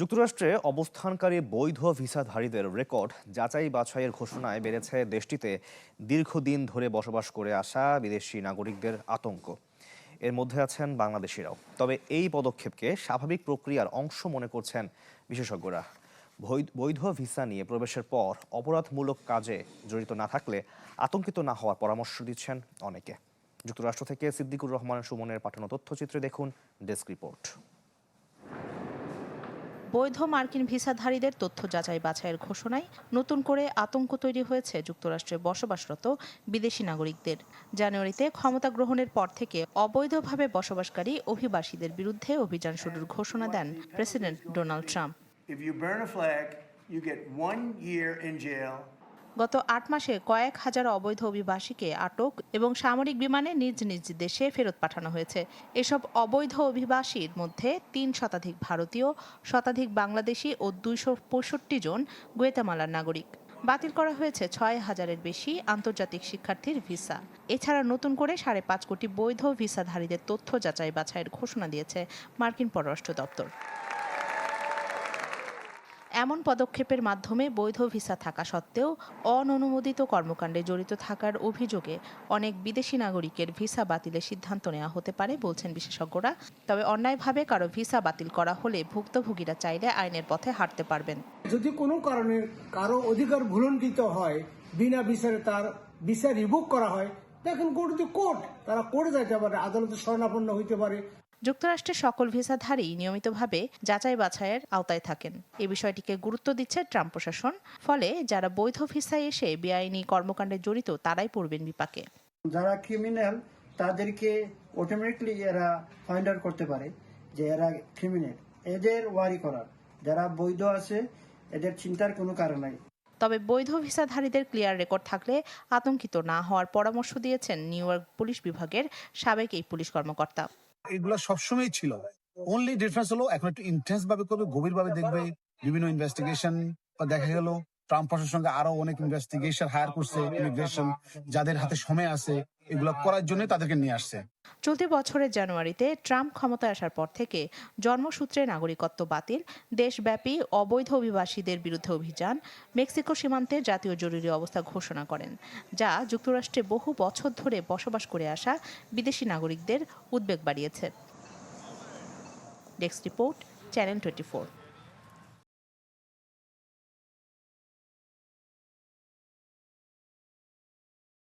যুক্তরাষ্ট্রে অবস্থানকারী বৈধ ভিসাধারীদের রেকর্ড যাচাই বাছাইয়ের ঘোষণায় বেড়েছে দেশটিতে দীর্ঘদিন ধরে বসবাস করে আসা বিদেশি নাগরিকদের আতঙ্ক। এর মধ্যে আছেন বাংলাদেশিরাও। তবে এই পদক্ষেপকে স্বাভাবিক প্রক্রিয়ার অংশ মনে করছেন বিশেষজ্ঞরা। বৈধ ভিসা নিয়ে প্রবেশের পর অপরাধমূলক কাজে জড়িত না থাকলে আতঙ্কিত না হওয়ার পরামর্শ দিচ্ছেন অনেকে। যুক্তরাষ্ট্র থেকে সিদ্দিকুর রহমান, সুমনের পাঠানো তথ্যচিত্রে দেখুন ডেস্ক রিপোর্ট। বৈধ মার্কিন ভিসাধারীদের তথ্য যাচাই বাছাইয়ের ঘোষণায় নতুন করে আতঙ্ক তৈরি হয়েছে যুক্তরাষ্ট্রে বসবাসরত বিদেশি নাগরিকদের। জানুয়ারিতে ক্ষমতা গ্রহণের পর থেকে অবৈধভাবে বসবাসকারী অভিবাসীদের বিরুদ্ধে অভিযান শুরুর ঘোষণা দেন প্রেসিডেন্ট ডোনাল্ড ট্রাম্প। গত আট মাসে কয়েক হাজার অবৈধ অভিবাসীকে আটক এবং সামরিক বিমানে নিজ নিজ দেশে ফেরত পাঠানো হয়েছে। এসব অবৈধ অভিবাসীর মধ্যে তিন শতাধিক ভারতীয়, শতাধিক বাংলাদেশি ও দুইশো পঁয়ষট্টি জন গুয়েতামালার নাগরিক। বাতিল করা হয়েছে ছয় হাজারের বেশি আন্তর্জাতিক শিক্ষার্থীর ভিসা। এছাড়া নতুন করে সাড়ে পাঁচ কোটি বৈধ ভিসাধারীদের তথ্য যাচাই বাছাইয়ের ঘোষণা দিয়েছে মার্কিন পররাষ্ট্র দপ্তর। এমন পদক্ষেপের মাধ্যমে বৈধ ভিসা থাকা সত্ত্বেও অননুমোদিত কর্মকাণ্ডে জড়িত থাকার অভিযোগে অনেক বিদেশি নাগরিকের ভিসা বাতিলের সিদ্ধান্ত নেওয়া হতে পারে বলছেন বিশেষজ্ঞরা। তবে অন্যায়ভাবে কারও ভিসা বাতিল করা হলে ভুক্তভোগীরা চাইলে আইনের পথে হাঁটতে পারবেন। যদি কোনো কারণে কারও অধিকার ভুলণ্ঠিত হয়, বিনা বিচারে তার বিচার রিভোক করা হয়, দেখেন গো টু কোর্ট, তারা কোর্টে যেতে পারে, আদালতে শরণাপন্ন হইতে পারে। যুক্তরাষ্ট্রের সকল ভিসাধারী নিয়মিতভাবে যাচাই বাছাইয়ের আওতায় থাকেন। এ বিষয়টিকে গুরুত্ব দিচ্ছে ট্রাম্প প্রশাসন ফলে যারা বৈধ ভিসায় এসে বেআইনি কর্মকাণ্ডে জড়িত তারাই পড়বেন বিপাকে। যারা ক্রিমিনাল তাদেরকে অটোমেটিকলি এরা ফাইন্ড আউট করতে পারে যে এরা ক্রিমিনাল এদের ওয়ারি করার। যারা বৈধ আছে এদের চিন্তার কোনো কারণ নাই। তবে বৈধ ভিসাধারীদের ক্লিয়ার রেকর্ড থাকলে আতঙ্কিত না হওয়ার পরামর্শ দিয়েছেন নিউ ইয়র্ক পুলিশ বিভাগের সাবেক এই পুলিশ কর্মকর্তা। এগুলো সবসময় ছিল। অনলি ডিফারেন্স হলো এখন একটু ইন্টেন্স ভাবে করবে গভীর ভাবে দেখবে, বিভিন্ন ইনভেস্টিগেশন বা দেখা গেল। ট্রাম্প প্রশাসনের সঙ্গে আরও অনেক ইনভেস্টিগেশন হায়ার করছে ইমিগ্রেশন যাদের হাতে সময় আছে, এগুলো করার জন্য তাদেরকে নিয়ে আসছে। চলতি বছরের জানুয়ারিতে ট্রাম্প ক্ষমতায় আসার পর থেকে জন্মসূত্রে নাগরিকত্ব বাতিল, দেশব্যাপী অবৈধ অভিবাসীদের বিরুদ্ধে অভিযান, মেক্সিকো সীমান্তে জাতীয় জরুরি অবস্থা ঘোষণা করেন, যা যুক্তরাষ্ট্রে বহু বছর ধরে বসবাস করে আসা বিদেশি নাগরিকদের উদ্বেগ বাড়িয়েছে। Desk report, channel twenty